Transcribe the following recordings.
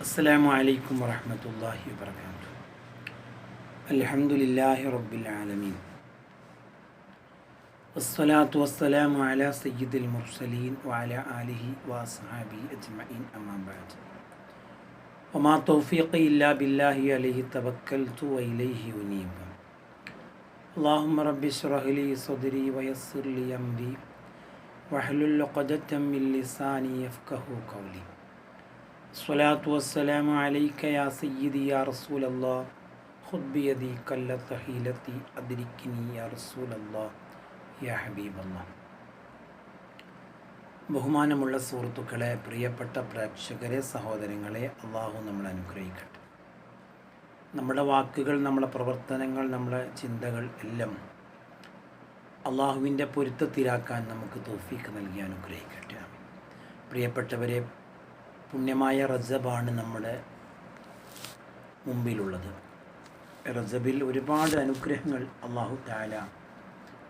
السلام عليكم ورحمة الله وبركاته. الحمد لله رب العالمين. والصلاة والسلام على سيد المرسلين وعلى آله وأصحابه أجمعين أما بعد. وما توفيقي إلا بالله عليه توكلت وإليه أنيب. اللهم رب اشرح لي صدري ويسر لي أمري. واحلل عقدة من لساني يفقه قولي. സ്വലാത്തു വസ്സലാമു യാ സയ്യിദി യാ കല്ല തഹീലത്തി യാ യാ ബഹുമാനമുള്ള സുഹൃത്തുക്കളെ പ്രിയപ്പെട്ട പ്രേക്ഷകരെ സഹോദരങ്ങളെ അള്ളാഹു നമ്മൾ അനുഗ്രഹിക്കട്ടെ. നമ്മുടെ വാക്കുകൾ നമ്മുടെ പ്രവർത്തനങ്ങൾ നമ്മുടെ ചിന്തകൾ എല്ലാം അള്ളാഹുവിന്റെ പൊരുത്തത്തിലാക്കാൻ നമുക്ക് തോഫീക്ക് നൽകി അനുഗ്രഹിക്കട്ടെ. പ്രിയപ്പെട്ടവരെ പുണ്യമായ റജബാണ് നമ്മുടെ മുമ്പിലുള്ളത്. റസബിൽ ഒരുപാട് അനുഗ്രഹങ്ങൾ അള്ളാഹു താല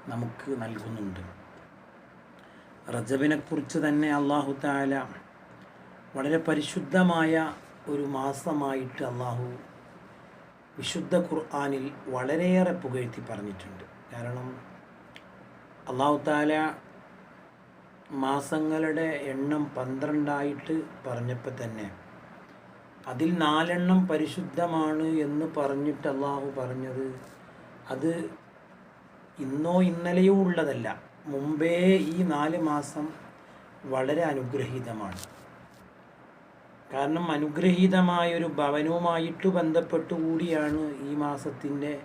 നമുക്ക് നൽകുന്നുണ്ട്. റജബിനെക്കുറിച്ച് തന്നെ അള്ളാഹു താല വളരെ പരിശുദ്ധമായ ഒരു മാസമായിട്ട് അള്ളാഹു വിശുദ്ധ ഖുർആാനിൽ വളരെയേറെ പുകഴ്ത്തി പറഞ്ഞിട്ടുണ്ട്. കാരണം അള്ളാഹു താല മാസങ്ങളുടെ എണ്ണം പന്ത്രണ്ടായിട്ട് പറഞ്ഞപ്പോൾ തന്നെ അതിൽ നാലെണ്ണം പരിശുദ്ധമാണ് എന്ന് പറഞ്ഞിട്ട് അള്ളാഹു പറഞ്ഞത്. അത് ഇന്നോ ഇന്നലെയോ ഉള്ളതല്ല. മുമ്പേ ഈ നാല് മാസം വളരെ അനുഗ്രഹീതമാണ്. കാരണം അനുഗ്രഹീതമായൊരു ഭവനവുമായിട്ട് ബന്ധപ്പെട്ടു കൂടിയാണ് ഈ മാസത്തിന്റെ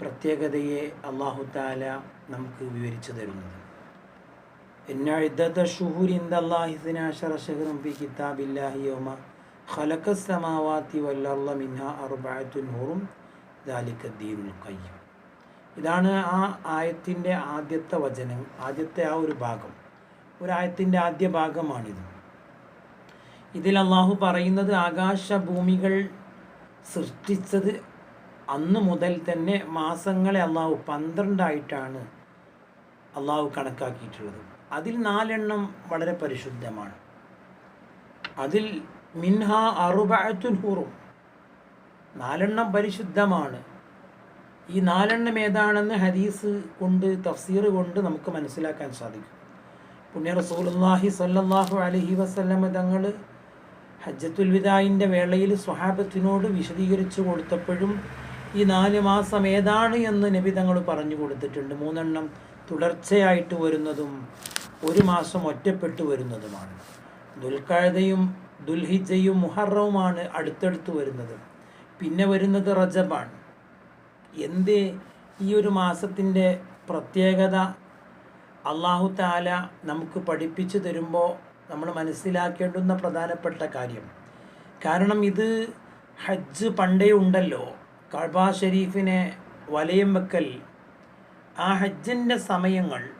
പ്രത്യേകതയെ അള്ളാഹു താല നമുക്ക് വിവരിച്ചു തരുന്നത്. إن عدة الشهور عند الله اثنا عشر شهرا في كتاب الله يوم خلق السماوات والأرض منها أربعة حرم ذلك الدين القيم ഇതാണ് ആ ആയത്തിൻ്റെ ആദ്യത്തെ വചനം ആദ്യത്തെ ആ ഒരു ഭാഗം ഒരായത്തിൻ്റെ ആദ്യ ഭാഗമാണിത് ഇതിൽ അള്ളാഹു പറയുന്നത് ആകാശഭൂമികൾ സൃഷ്ടിച്ചത് അന്ന് മുതൽ തന്നെ മാസങ്ങളെ അള്ളാഹു പന്ത്രണ്ടായിട്ടാണ് അള്ളാഹു കണക്കാക്കിയിട്ടുള്ളത് അതിൽ നാലെണ്ണം വളരെ പരിശുദ്ധമാണ്. അതിൽ മിൻഹ അറുബത്തുൻ ഹുറും. നാലെണ്ണം പരിശുദ്ധമാണ്. ഈ നാലെണ്ണം ഏതാണെന്ന് ഹദീസ് കൊണ്ട് തഫ്സീർ കൊണ്ട് നമുക്ക് മനസ്സിലാക്കാൻ സാധിക്കും. പുണ്യ റസൂലുള്ളാഹി സല്ലാഹു അലഹി വസ്ല്ലമ തങ്ങൾ ഹജ്ജത്തുൽ വിദായിന്റെ വേളയിൽ സ്വഹാബത്തിനോട് വിശദീകരിച്ചു കൊടുത്തപ്പോഴും ഈ നാല് മാസം ഏതാണ് എന്ന് നബി തങ്ങൾ പറഞ്ഞു കൊടുത്തിട്ടുണ്ട്. മൂന്നെണ്ണം തുടർച്ചയായിട്ട് വരുന്നതും ഒരു മാസം ഒറ്റപ്പെട്ടു വരുന്നതുമാണ്. ദുൽഖാഴതയും ദുൽഹിജയും മുഹറവുമാണ് അടുത്തടുത്ത് വരുന്നത്. പിന്നെ വരുന്നത് റജബാണ് എന്ത് ഈ ഒരു മാസത്തിന്റെ പ്രത്യേകത? അള്ളാഹു താല നമുക്ക് പഠിപ്പിച്ചു തരുമ്പോൾ നമ്മൾ മനസ്സിലാക്കേണ്ടുന്ന പ്രധാനപ്പെട്ട കാര്യം. കാരണം ഇത് ഹജ്ജ് പണ്ടേ ഉണ്ടല്ലോ. കഴബാ ഷെരീഫിനെ വലയം വെക്കൽ. ആ ഹജ്ജിന്റെ സമയങ്ങൾ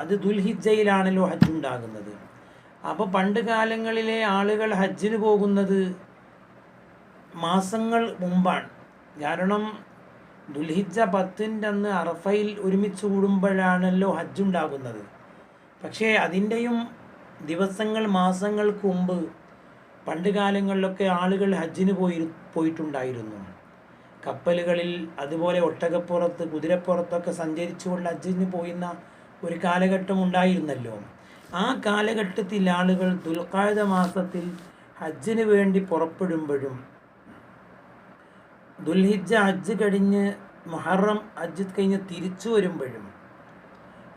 അത് ദുൽഹിജയിലാണല്ലോ ഹജ്ജ് ഉണ്ടാകുന്നത് അപ്പോൾ പണ്ട് കാലങ്ങളിലെ ആളുകൾ ഹജ്ജിന് പോകുന്നത് മാസങ്ങൾ മുമ്പാണ്. കാരണം ദുൽഹിജ പത്തിന്റെ അന്ന് അറഫയിൽ ഒരുമിച്ച് കൂടുമ്പോഴാണല്ലോ ഹജ്ജ് ഉണ്ടാകുന്നത് പക്ഷേ അതിന്റെയും ദിവസങ്ങൾ മാസങ്ങൾക്ക് മുമ്പ് പണ്ട് കാലങ്ങളിലൊക്കെ ആളുകൾ ഹജ്ജിന് പോയി പോയിട്ടുണ്ടായിരുന്നു. കപ്പലുകളിൽ അതുപോലെ ഒട്ടകപ്പുറത്ത് കുതിരപ്പുറത്തൊക്കെ സഞ്ചരിച്ചുകൊണ്ട് ഹജ്ജിന് പോയിരുന്ന ഒരു കാലഘട്ടം ഉണ്ടായിരുന്നല്ലോ. ആ കാലഘട്ടത്തിൽ ആളുകൾ ദുൽഖായുധ മാസത്തിൽ ഹജ്ജിന് വേണ്ടി പുറപ്പെടുമ്പോഴും ദുൽഹിജ ഹജ്ജ് കഴിഞ്ഞ് മുഹറം ഹജ്ജ് കഴിഞ്ഞ് തിരിച്ചു വരുമ്പോഴും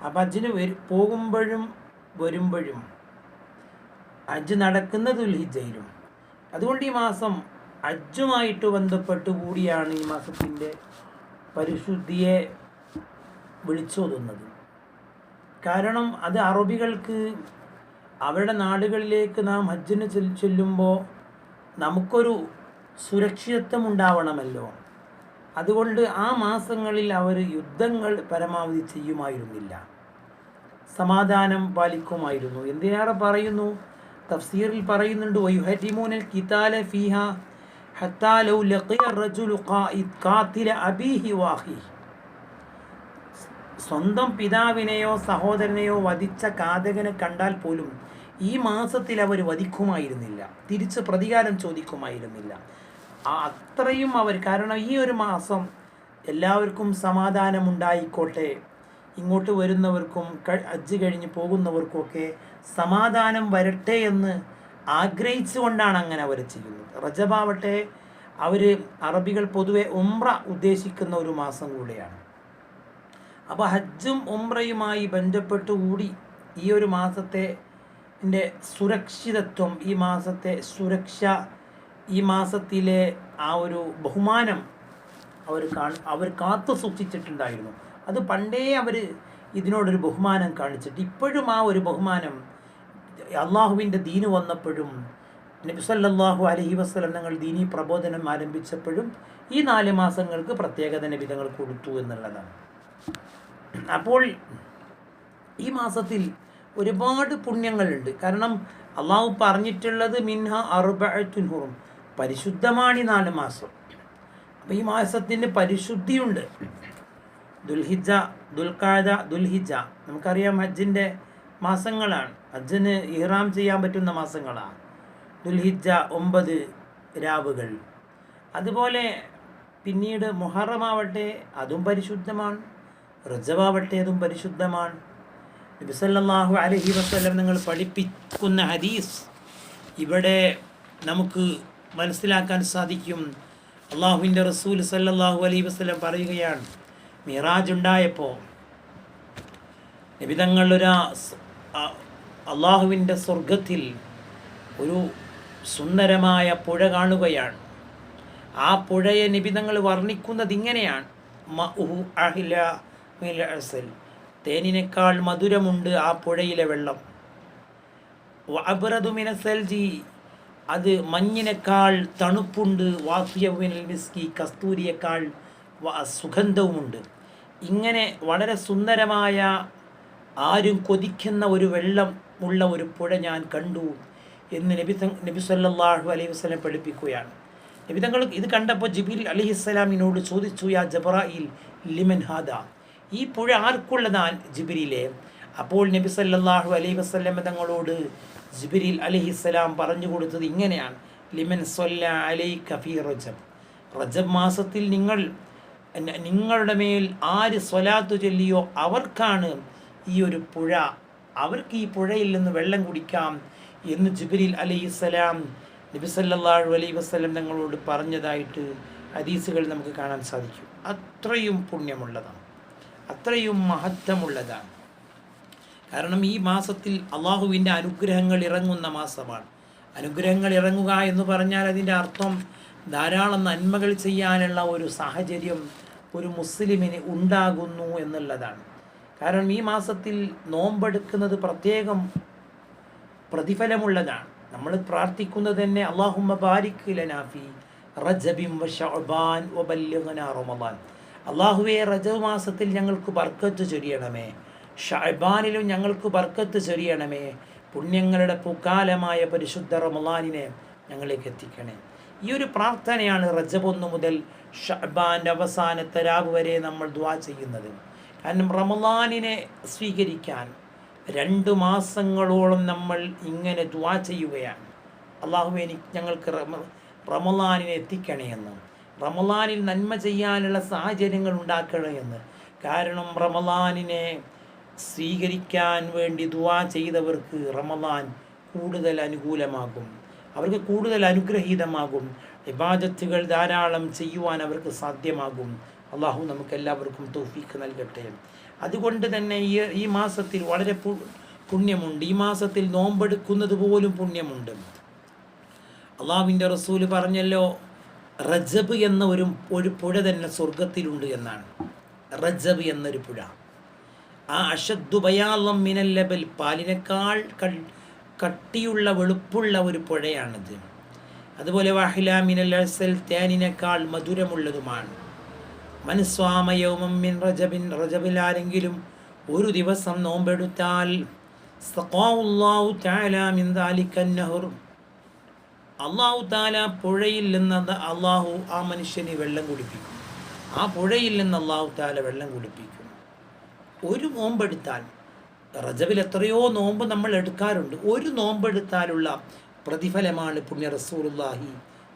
അപ്പം ഹജ്ജിന് വരു പോകുമ്പോഴും വരുമ്പോഴും ഹജ്ജ് നടക്കുന്ന ദുൽഹിജയിലും അതുകൊണ്ട് ഈ മാസം ഹജ്ജുമായിട്ട് ബന്ധപ്പെട്ട് കൂടിയാണ് ഈ മാസത്തിന്റെ പരിശുദ്ധിയെ വിളിച്ചോതുന്നത്. കാരണം അത് അറബികൾക്ക് അവരുടെ നാടുകളിലേക്ക് നാം ഹജ്ജിന് ചെല്ലുമ്പോൾ നമുക്കൊരു സുരക്ഷിതത്വം ഉണ്ടാവണമല്ലോ അതുകൊണ്ട് ആ മാസങ്ങളിൽ അവർ യുദ്ധങ്ങൾ പരമാവധി ചെയ്യുമായിരുന്നില്ല. സമാധാനം പാലിക്കുമായിരുന്നു. എന്തിനേറെ പറയുന്നു? തഫ്സീറിൽ പറയുന്നുണ്ട് വയുഹരിമൂനൽ കിതാല ഫീഹ ഹത്താ ലൗ ലഖിയ റജുലു ഖായിദ് ഖാതില അബീഹി വാഹിഹി. സ്വന്തം പിതാവിനെയോ സഹോദരനെയോ വധിച്ച കാതകനെ കണ്ടാൽ പോലും ഈ മാസത്തിൽ അവർ വധിക്കുമായിരുന്നില്ല. തിരിച്ച് പ്രതികാരം ചോദിക്കുമായിരുന്നില്ല. അത്രയും അവർ കാരണം ഈ ഒരു മാസം എല്ലാവർക്കും സമാധാനമുണ്ടായിക്കോട്ടെ. ഇങ്ങോട്ട് വരുന്നവർക്കും അജ്ജ് കഴിഞ്ഞ് പോകുന്നവർക്കുമൊക്കെ സമാധാനം വരട്ടെ എന്ന് ആഗ്രഹിച്ചുകൊണ്ടാണ് അങ്ങനെ അവർ ചെയ്യുന്നത്. റജബാവട്ടെ അവർ അറബികൾ പൊതുവെ ഉംറ ഉദ്ദേശിക്കുന്ന ഒരു മാസം കൂടെയാണ്. അപ്പോൾ ഹജ്ജും ഉംറയുമായി ബന്ധപ്പെട്ട് കൂടി ഈ ഒരു മാസത്തെ സുരക്ഷിതത്വം ഈ മാസത്തെ സുരക്ഷ ഈ മാസത്തിലെ ആ ഒരു ബഹുമാനം അവർ കാ അവർ കാത്തു സൂക്ഷിച്ചിട്ടുണ്ടായിരുന്നു. അത് പണ്ടേ അവർ ഇതിനോടൊരു ബഹുമാനം കാണിച്ചിട്ട് ഇപ്പോഴും ആ ഒരു ബഹുമാനം അള്ളാഹുവിന്റെ ദീന് വന്നപ്പോഴും നബിസല്ലാഹു അലഹി വസ്ലം ഞങ്ങൾ ദീനി പ്രബോധനം ആരംഭിച്ചപ്പോഴും ഈ നാല് മാസങ്ങൾക്ക് പ്രത്യേകത നബിതങ്ങൾ കൊടുത്തു എന്നുള്ളതാണ്. അപ്പോൾ ഈ മാസത്തിൽ ഒരുപാട് പുണ്യങ്ങളുണ്ട്. കാരണം അള്ളാഹു പറഞ്ഞിട്ടുള്ളത് മിൻഹ അറുബത്തുൻഹുറും പരിശുദ്ധമാണ് ഈ നാല് മാസം. അപ്പോൾ ഈ മാസത്തിന് പരിശുദ്ധിയുണ്ട്. ദുൽഹിജ ദുൽഖാദ ദുൽഹിജ. നമുക്കറിയാം ഹജ്ജിന്റെ മാസങ്ങളാണ്. ഹജ്ജിന് ഇഹ്റാം ചെയ്യാൻ പറ്റുന്ന മാസങ്ങളാണ്. ദുൽഹിജ ഒമ്പത് രാവുകൾ. അതുപോലെ പിന്നീട് മുഹറമാവട്ടെ അതും പരിശുദ്ധമാണ്. റജവാവട്ടെ അതും പരിശുദ്ധമാണ് നബിസല്ലാഹു അലഹി വസ്ലം നിങ്ങൾ പഠിപ്പിക്കുന്ന ഹദീസ് ഇവിടെ നമുക്ക് മനസ്സിലാക്കാൻ സാധിക്കും. അള്ളാഹുവിന്റെ റസൂൽ സല്ലാഹു അലൈഹി വസ്ലം പറയുകയാണ് മിറാജ് ഉണ്ടായപ്പോൾ നിബിതങ്ങളൊരു അള്ളാഹുവിന്റെ സ്വർഗത്തിൽ ഒരു സുന്ദരമായ പുഴ കാണുകയാണ്. ആ പുഴയെ നിബിതങ്ങൾ വർണിക്കുന്നത് ഇങ്ങനെയാണ് തേനിനേക്കാൾ മധുരമുണ്ട് ആ പുഴയിലെ വെള്ളം. അബ്രദുമിനസൽജി അത് മഞ്ഞിനേക്കാൾ തണുപ്പുണ്ട്. വാഫിയവിനൽ മിസ്കി കസ്തൂരിയേക്കാൾ സുഗന്ധവുമുണ്ട്. ഇങ്ങനെ വളരെ സുന്ദരമായ ആരും കൊതിക്കുന്ന ഒരു വെള്ളം ഉള്ള ഒരു പുഴ ഞാൻ കണ്ടു എന്ന് നബി നബി സല്ലാഹു അലൈഹി വസ്ലം പഠിപ്പിക്കുകയാണ്. നബി നബിതങ്ങൾ ഇത് കണ്ടപ്പോൾ ജിബിൽ അലിഹിസ്സലാമിനോട് ചോദിച്ചു യാ ജബറായിൽ ലിമൻ ഹാദ? ഈ പുഴ ആർക്കുള്ളതാൽ ജിബിരിലെ. അപ്പോൾ നബി സല്ലാഹു അലൈഹി വസ്ലം തങ്ങളോട് ജിബിരിൽ അലിഹിസ്സലാം പറഞ്ഞു കൊടുത്തത് ഇങ്ങനെയാണ്. ലിമൻ സൊല്ല അലൈ കഫി റജബ്. റജബ് മാസത്തിൽ നിങ്ങൾ നിങ്ങളുടെ മേൽ ആര് സ്വലാത്തു ചൊല്ലിയോ അവർക്കാണ് ഈ ഒരു പുഴ. അവർക്ക് ഈ പുഴയിൽ നിന്ന് വെള്ളം കുടിക്കാം എന്ന് ജിബിരിൽ അലഹിസ്സലാം നബി സല്ലാഹു അലൈഹി വസ്ലം തങ്ങളോട് പറഞ്ഞതായിട്ട് ഹദീസുകൾ നമുക്ക് കാണാൻ സാധിക്കും. അത്രയും പുണ്യമുള്ളതാണ്. അത്രയും മഹത്വമുള്ളതാണ്. കാരണം ഈ മാസത്തിൽ അള്ളാഹുവിന്റെ അനുഗ്രഹങ്ങൾ ഇറങ്ങുന്ന മാസമാണ്. അനുഗ്രഹങ്ങൾ ഇറങ്ങുക എന്ന് പറഞ്ഞാൽ അതിന്റെ അർത്ഥം ധാരാളം നന്മകൾ ചെയ്യാനുള്ള ഒരു സാഹചര്യം ഒരു മുസ്ലിമിന് ഉണ്ടാകുന്നു എന്നുള്ളതാണ്. കാരണം ഈ മാസത്തിൽ നോമ്പെടുക്കുന്നത് പ്രത്യേകം പ്രതിഫലമുള്ളതാണ്. നമ്മൾ പ്രാർത്ഥിക്കുന്നത് തന്നെ അള്ളാഹുമ്മ ബാരിക് ലനാഫി റജബിം വ ഷഅബാൻ ബല്ലിഗ്നാ റമളാൻ അള്ളാഹുവെ റജബ് മാസത്തിൽ ഞങ്ങൾക്ക് ബർക്കത്ത് ചൊരിയണമേ. ഷഹബാനിലും ഞങ്ങൾക്ക് ബർക്കത്ത് ചൊരിയണമേ. പുണ്യങ്ങളുടെ പൂക്കാലമായ പരിശുദ്ധ റമലാനിനെ ഞങ്ങളിലേക്ക് എത്തിക്കണേ. ഈ ഒരു പ്രാർത്ഥനയാണ് റജബ് മുതൽ ഷഹബാന്റെ അവസാനത്തെ രാവ് വരെ നമ്മൾ ദ്വാ ചെയ്യുന്നത്. കാരണം റമലാനിനെ സ്വീകരിക്കാൻ രണ്ട് മാസങ്ങളോളം നമ്മൾ ഇങ്ങനെ ദ്വാ ചെയ്യുകയാണ്. അള്ളാഹു എനിക്ക് ഞങ്ങൾക്ക് റമലാനിനെ എത്തിക്കണേ എന്ന്. റമലാനിൽ നന്മ ചെയ്യാനുള്ള സാഹചര്യങ്ങൾ ഉണ്ടാക്കണമെന്ന് കാരണം റമലാനിനെ സ്വീകരിക്കാൻ വേണ്ടി ദുവാ ചെയ്തവർക്ക് റമലാൻ കൂടുതൽ അനുകൂലമാകും. അവർക്ക് കൂടുതൽ അനുഗ്രഹീതമാകും. ഇബാദത്തുകൾ ധാരാളം ചെയ്യുവാൻ അവർക്ക് സാധ്യമാകും. അള്ളാഹു നമുക്ക് എല്ലാവർക്കും തോഫീക്ക് നൽകട്ടെ. അതുകൊണ്ട് തന്നെ ഈ ഈ മാസത്തിൽ വളരെ പുണ്യമുണ്ട്. ഈ മാസത്തിൽ നോമ്പെടുക്കുന്നത് പോലും പുണ്യമുണ്ട്. അള്ളാഹുവിന്റെ റസൂൽ പറഞ്ഞല്ലോ റജബ് എന്ന ഒരു ഒരു പുഴ തന്നെ സ്വർഗത്തിലുണ്ട് എന്നാണ്. റജബ് എന്നൊരു പുഴ. ആ അഷദ്ദുബയാളം മിനല്ലബൽ പാലിനേക്കാൾ കട്ടിയുള്ള വെളുപ്പുള്ള ഒരു പുഴയാണിത്. അതുപോലെ വാഹില മിനൽ അസൽ തേനിനേക്കാൾ മധുരമുള്ളതുമാണ്. മനസ്വാമയോമം മിൻ റജബിൻ റജബിൽ ആരെങ്കിലും ഒരു ദിവസം നോമ്പെടുത്താൽ അള്ളാഹു താല പുഴയിൽ നിന്ന് അള്ളാഹു ആ മനുഷ്യന് വെള്ളം കുടിപ്പിക്കും. ആ പുഴയിൽ നിന്ന് അള്ളാഹു താല വെള്ളം കുടിപ്പിക്കും. ഒരു നോമ്പെടുത്താൽ റജബിൽ എത്രയോ നോമ്പ് നമ്മൾ എടുക്കാറുണ്ട്. ഒരു നോമ്പെടുത്താലുള്ള പ്രതിഫലമാണ് പുണ്യ റസൂലുള്ളാഹി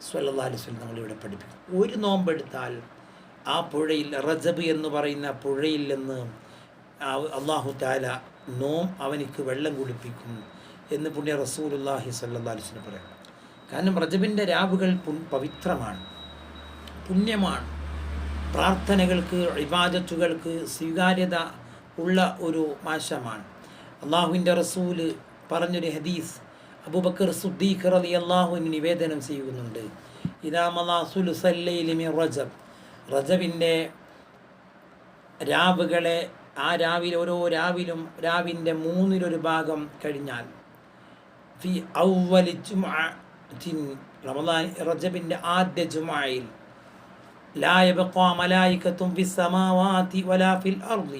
സ്വല്ലല്ലാഹി അലൈഹി വസല്ലം നമ്മളിവിടെ പഠിപ്പിക്കും ഒരു നോമ്പെടുത്താൽ ആ പുഴയിൽ റജബ് എന്ന് പറയുന്ന പുഴയിൽ നിന്ന് അള്ളാഹു താല നോം അവനിക്ക് വെള്ളം കുടിപ്പിക്കും എന്ന് പുണ്യ റസൂലുള്ളാഹി സ്വല്ലല്ലാഹി അലൈഹി വസല്ലം പറയാം കാരണം റജബിന്റെ രാവുകൾ പുൻ പവിത്രമാണ്. പുണ്യമാണ്. പ്രാർത്ഥനകൾക്ക് ഇബാദത്തുകൾക്ക് സ്വീകാര്യത ഉള്ള ഒരു മാസമാണ്. അള്ളാഹുവിന്റെ റസൂൽ പറഞ്ഞൊരു ഹദീസ് അബൂബക്കർ സുദ്ദീഖ് റലി അള്ളാഹുവിന് നിവേദനം ചെയ്യുന്നുണ്ട്. ഇതാമലാസുലുസല്ലൈലിമി റജബ്. റജബിന്റെ രാവുകളെ ആ രാവിൽ ഓരോ രാവിലും രാവിന്റെ മൂന്നിലൊരു ഭാഗം കഴിഞ്ഞാൽ ഫി ഔവലി ജുമുഅത്തിൻ റമദാൻ റജബിൻ്റെ ആദ്യ ജുമുഅയിൽ لا يبقى ملائكة في السماوات ولا في الأرض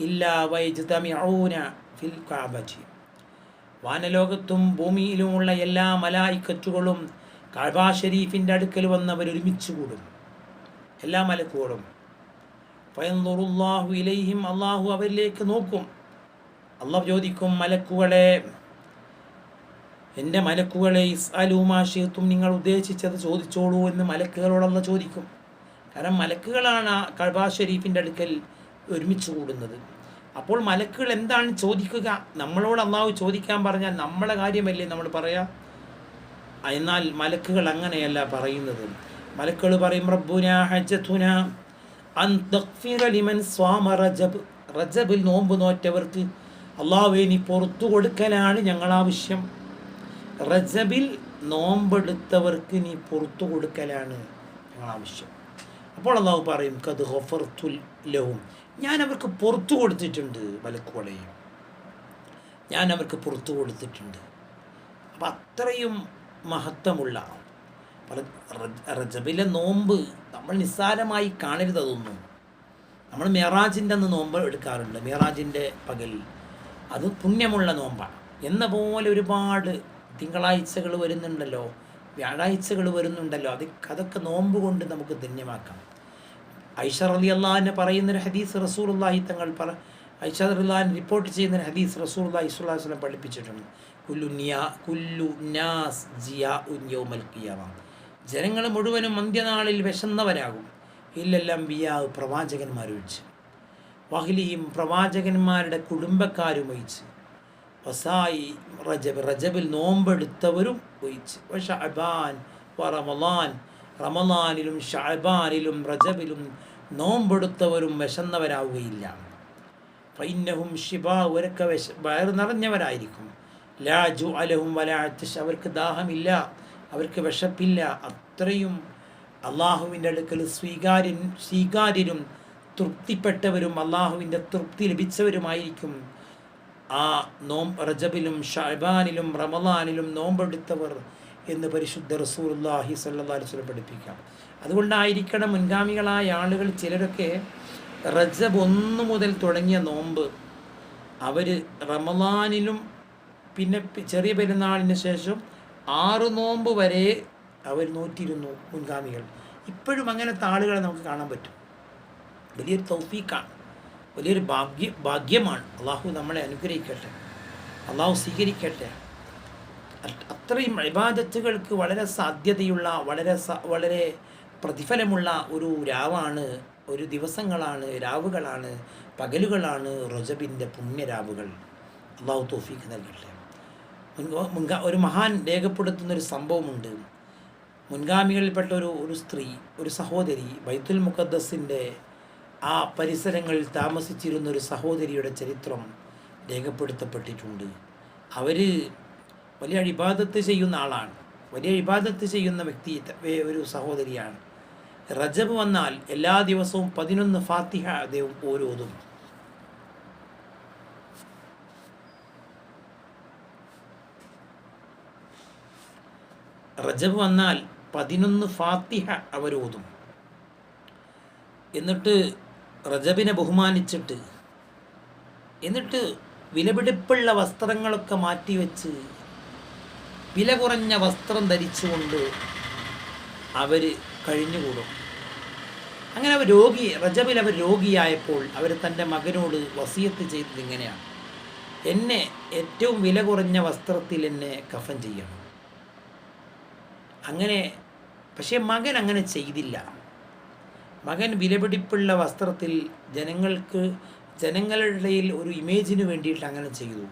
إلا ويجتمعون في الكعبة വാനലോകത്തും ഭൂമിയിലുമുള്ള എല്ലാ മലായിക്കറ്റുകളും കഅബ ഷരീഫിൻ്റെ അടുക്കൽ വന്നവർ ഒരുമിച്ച് കൂടും എല്ലാ മലക്കുകളും ഫയൻദുറുല്ലാഹു ഇലൈഹിം അള്ളാഹു അവരിലേക്ക് നോക്കും അള്ളാഹ് ചോദിക്കും മലക്കുകളെ എന്റെ മലക്കുകളെ ഇസ്അലൂമാഷിയത്തും നിങ്ങൾ ഉദ്ദേശിച്ചത് ചോദിച്ചോളൂ എന്ന് മലക്കുകളോടല്ല ചോദിക്കും. കാരണം മലക്കുകളാണ് ആ കഴബാ ഷെരീഫിന്റെ അടുക്കൽ ഒരുമിച്ച് കൂടുന്നത്. അപ്പോൾ മലക്കുകൾ എന്താണ് ചോദിക്കുക? നമ്മളോട് അള്ളാഹു ചോദിക്കാൻ പറഞ്ഞാൽ നമ്മളെ കാര്യമല്ലേ നമ്മൾ പറയാം? എന്നാൽ മലക്കുകൾ അങ്ങനെയല്ല പറയുന്നത്. മലക്കുകൾ പറയും റബ്ബുന തഗ്ഫിറ ലിമൻ സ്വാമ റജബ്. റജബിൽ നോമ്പ് നോറ്റവർക്ക് അള്ളാഹുവിനി പുറത്തു കൊടുക്കലാണ് ഞങ്ങൾ ആവശ്യം റജബിൽ നോമ്പെടുത്തവർക്ക് നീ പുറത്തു കൊടുക്കലാണ് ആവശ്യം അപ്പോൾ അള്ളാഹു പറയും കത് ഹൊഫർത്തുൽ ലഹും. ഞാൻ അവർക്ക് പുറത്തു കൊടുത്തിട്ടുണ്ട് വലക്കോളയും ഞാൻ അവർക്ക് പുറത്തു കൊടുത്തിട്ടുണ്ട്. അപ്പം അത്രയും മഹത്വമുള്ള റജബിലെ നോമ്പ് നമ്മൾ നിസ്സാരമായി കാണരുത് അതൊന്നും. നമ്മൾ മെറാജിന്റെ അന്ന് നോമ്പ് എടുക്കാറുണ്ട് മെറാജിന്റെ പകൽ. അത് പുണ്യമുള്ള നോമ്പാണ്. എന്ന പോലെ ഒരുപാട് തിങ്കളാഴ്ചകൾ വരുന്നുണ്ടല്ലോ വ്യാഴാഴ്ചകൾ വരുന്നുണ്ടല്ലോ അത് അതൊക്കെ നോമ്പ് കൊണ്ട് നമുക്ക് ധന്യമാക്കാം. ഐഷ അലി അള്ളാഹിനെ പറയുന്നൊരു ഹദീസ് റസൂലുള്ളാഹി തങ്ങൾ പറ ഐഷ അള്ളഹാൻ റിപ്പോർട്ട് ചെയ്യുന്നൊരു ഹദീസ് റസൂലുള്ളാഹി അള്ളാഹി അലൈഹി വസ്ലം പഠിപ്പിച്ചിട്ടുണ്ട്. കുല്ലു കുല്ലു നാസ് ജിയാ ജനങ്ങൾ മുഴുവനും അന്ത്യനാളിൽ വിശന്നവരാകും. ഇല്ലെല്ലാം ബിയാവ് പ്രവാചകന്മാരൊഴിച്ച് വഹ്ലിയും പ്രവാചകന്മാരുടെ കുടുംബക്കാരും ഒഴിച്ച്. വസായി റജബ്. റജബിൽ നോമ്പെടുത്തവരും ഒഴിച്ച് ഷഅബാൻ റമലാൻ റമലാനിലും ഷഅബാനിലും റജബിലും നോമ്പെടുത്തവരും വിശന്നവരാവുകയില്ല. ഫൈനഹും ഷിബ അവരൊക്കെ വിശ വയറ് നിറഞ്ഞവരായിരിക്കും. ലാജു അലഹും വലാത്തിഷ് അവർക്ക് ദാഹമില്ല അവർക്ക് വിശപ്പില്ല. അത്രയും അള്ളാഹുവിന്റെ അടുക്കൽ സ്വീകാര്യൻ സ്വീകാര്യരും തൃപ്തിപ്പെട്ടവരും അള്ളാഹുവിന്റെ തൃപ്തി ലഭിച്ചവരുമായിരിക്കും ആ നോം റജബിലും ഷഹബാനിലും റമദാനിലും നോമ്പെടുത്തവർ എന്ന് പരിശുദ്ധ അലൈഹി വസല്ലം പഠിപ്പിക്കാം. അതുകൊണ്ടായിരിക്കണം മുൻഗാമികളായ ആളുകൾ ചിലരൊക്കെ റജബ് ഒന്ന് മുതൽ തുടങ്ങിയ നോമ്പ് അവർ റമദാനിലും പിന്നെ ചെറിയ പെരുന്നാളിന് ശേഷം ആറ് നോമ്പ് വരെ അവർ നോറ്റിരുന്നു മുൻഗാമികൾ. ഇപ്പോഴും അങ്ങനത്തെ ആളുകളെ നമുക്ക് കാണാൻ പറ്റും. വലിയൊരു തൗഫീക്കാണ് വലിയൊരു ഭാഗ്യ ഭാഗ്യമാണ്. അള്ളാഹു നമ്മളെ അനുഗ്രഹിക്കട്ടെ. അള്ളാഹു സ്വീകരിക്കട്ടെ. അത്രയും ഇബാദത്തുകൾക്ക് വളരെ സാധ്യതയുള്ള വളരെ വളരെ പ്രതിഫലമുള്ള ഒരു രാവാണ് ഒരു ദിവസങ്ങളാണ് രാവുകളാണ് പകലുകളാണ് റജബിന്റെ പുണ്യരാവുകൾ അള്ളാഹു തോഫീക്ക് നൽകട്ടെ. മുൻകാ ഒരു മഹാൻ രേഖപ്പെടുത്തുന്ന ഒരു സംഭവമുണ്ട്. മുൻഗാമികളിൽപ്പെട്ട ഒരു ഒരു സ്ത്രീ ഒരു സഹോദരി ബൈത്തുൽ മുഖദ്ദസിന്റെ ആ പരിസരങ്ങളിൽ താമസിച്ചിരുന്ന ഒരു സഹോദരിയുടെ ചരിത്രം രേഖപ്പെടുത്തപ്പെട്ടിട്ടുണ്ട്. അവർ വലിയ ഇബാദത്ത് ചെയ്യുന്ന ആളാണ്. വലിയ ഇബാദത്ത് ചെയ്യുന്ന വ്യക്തി ഒരു സഹോദരിയാണ്. റജബ് വന്നാൽ എല്ലാ ദിവസവും പതിനൊന്ന് ഫാത്തിഹ അദ്ദേഹം ഓരോതും. റജബ് വന്നാൽ പതിനൊന്ന് ഫാത്തിഹ അവരോതും. എന്നിട്ട് റജബിനെ ബഹുമാനിച്ചിട്ട് എന്നിട്ട് വിലപിടിപ്പുള്ള വസ്ത്രങ്ങളൊക്കെ മാറ്റിവെച്ച് വില കുറഞ്ഞ വസ്ത്രം ധരിച്ചുകൊണ്ട് അവർ കഴിഞ്ഞുകൂടും. അങ്ങനെ അവർ രോഗി റജബിൽ അവർ രോഗിയായപ്പോൾ അവർ തന്റെ മകനോട് വസീയത്ത് ചെയ്തത് ഇങ്ങനെയാണ്. എന്നെ ഏറ്റവും വില കുറഞ്ഞ വസ്ത്രത്തിൽ എന്നെ കഫൻ ചെയ്യണം. അങ്ങനെ പക്ഷേ മകൻ അങ്ങനെ ചെയ്തില്ല. മകൻ വിലപിടിപ്പുള്ള വസ്ത്രത്തിൽ ജനങ്ങൾക്ക് ജനങ്ങളുടെ ഇടയിൽ ഒരു ഇമേജിന് വേണ്ടിയിട്ട് അങ്ങനെ ചെയ്തു.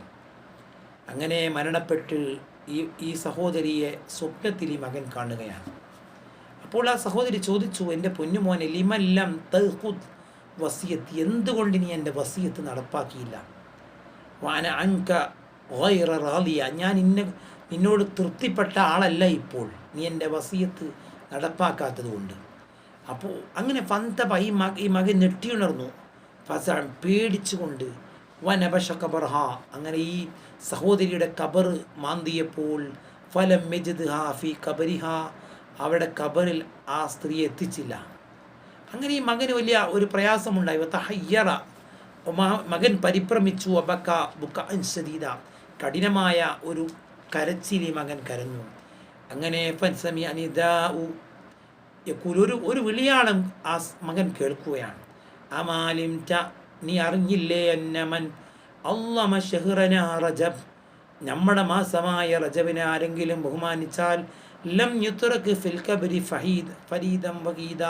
അങ്ങനെ മരണപ്പെട്ട് ഈ ഈ സഹോദരിയെ സ്വപ്നത്തിൽ ഈ മകൻ കാണുകയാണ്. അപ്പോൾ ആ സഹോദരി ചോദിച്ചു എന്റെ പൊന്നുമോനെ ലിമല്ലം തഹുദ് വസിയത്ത് എന്തുകൊണ്ട് നീ എന്റെ വസിയത്ത് നടപ്പാക്കിയില്ല? വാന അങ്ക ഗൈറ റാലിയ ഞാൻ ഇന്ന നിന്നോട് തൃപ്തിപ്പെട്ട ആളല്ല ഇപ്പോൾ. നീ എന്റെ വസിയത്ത് നടപ്പാക്കാത്തത് കൊണ്ട്. അപ്പോൾ അങ്ങനെ ഫന്തപ ഈ മക ഈ മകൻ ഞെട്ടിയുണർന്നു. ഫസാൻ പേടിച്ചുകൊണ്ട് വനപശ കബർഹ അങ്ങനെ ഈ സഹോദരിയുടെ കബർ മാന്തിയപ്പോൾ ഫലം മെജിദ് ഹാ ഫി കബരിഹ. അവിടെ കബറിൽ ആ സ്ത്രീ എത്തിച്ചില്ല. അങ്ങനെ ഈ മകന് വലിയ ഒരു പ്രയാസമുണ്ടായി. തഹയ്യറ. മകൻ പരിഭ്രമിച്ചു. അബക്ക ബുക്ക ശരീര കഠിനമായ ഒരു കരച്ചിൽ ഈ മകൻ കരഞ്ഞു. അങ്ങനെ ഫൻസമി യഖൂൽ ഒരു ഒരു വിളിയാളം ആ മകൻ കേൾക്കുകയാണ്. അമാലിം ച നീ അറിഞ്ഞില്ലേ അന്നമൻ? അള്ളമ ഷെഹ്റന റജബ്. നമ്മുടെ മാസമായ റജബിനെ ആരെങ്കിലും ബഹുമാനിച്ചാൽ ലം യുത്രക്ക് ഫിൽ കബരി ഫഹീദ് ഫരീദം വഹീദ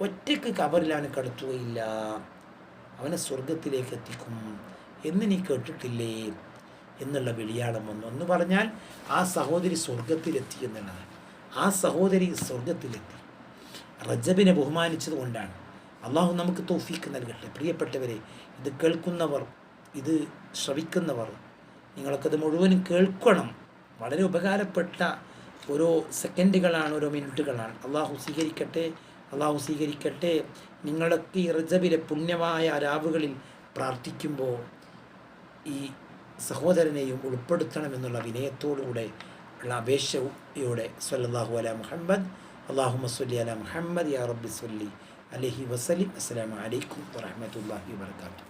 ഒറ്റയ്ക്ക് കബറിൽ അവന് കടത്തുകയില്ല. അവനെ സ്വർഗത്തിലേക്ക് എത്തിക്കും. എന്ന് നീ കേട്ടിട്ടില്ലേ? എന്നുള്ള വിളിയാളം വന്നു. എന്ന് പറഞ്ഞാൽ ആ സഹോദരി സ്വർഗത്തിലെത്തി എന്നുള്ളതാണ്. ആ സഹോദരി സ്വർഗത്തിലെത്തി റജബിനെ ബഹുമാനിച്ചത് കൊണ്ടാണ്. അള്ളാഹു നമുക്ക് തോഫീക്ക് നൽകട്ടെ. പ്രിയപ്പെട്ടവരെ ഇത് കേൾക്കുന്നവർ ഇത് ശ്രവിക്കുന്നവർ നിങ്ങൾക്കത് മുഴുവനും കേൾക്കണം. വളരെ ഉപകാരപ്പെട്ട ഓരോ സെക്കൻഡുകളാണ് ഓരോ മിനിറ്റുകളാണ്. അള്ളാഹു സ്വീകരിക്കട്ടെ അള്ളാഹു സ്വീകരിക്കട്ടെ. നിങ്ങളൊക്കെ ഈ റജബിലെ പുണ്യമായ രാവുകളിൽ പ്രാർത്ഥിക്കുമ്പോൾ ഈ സഹോദരനെയും ഉൾപ്പെടുത്തണമെന്നുള്ള വിനയത്തോടുകൂടെ ഉള്ള അപേക്ഷയോടെ സല്ലാഹു അല മുഹമ്മദ് അള്ളാഹു മസ്ലി അല മുഹമ്മദ് യാ റബ്ബി സല്ലി അലഹി വസലി അസ്സലാമു അലൈക്കും വറഹ്മത്തുള്ളാഹി വബർക്കാത്തു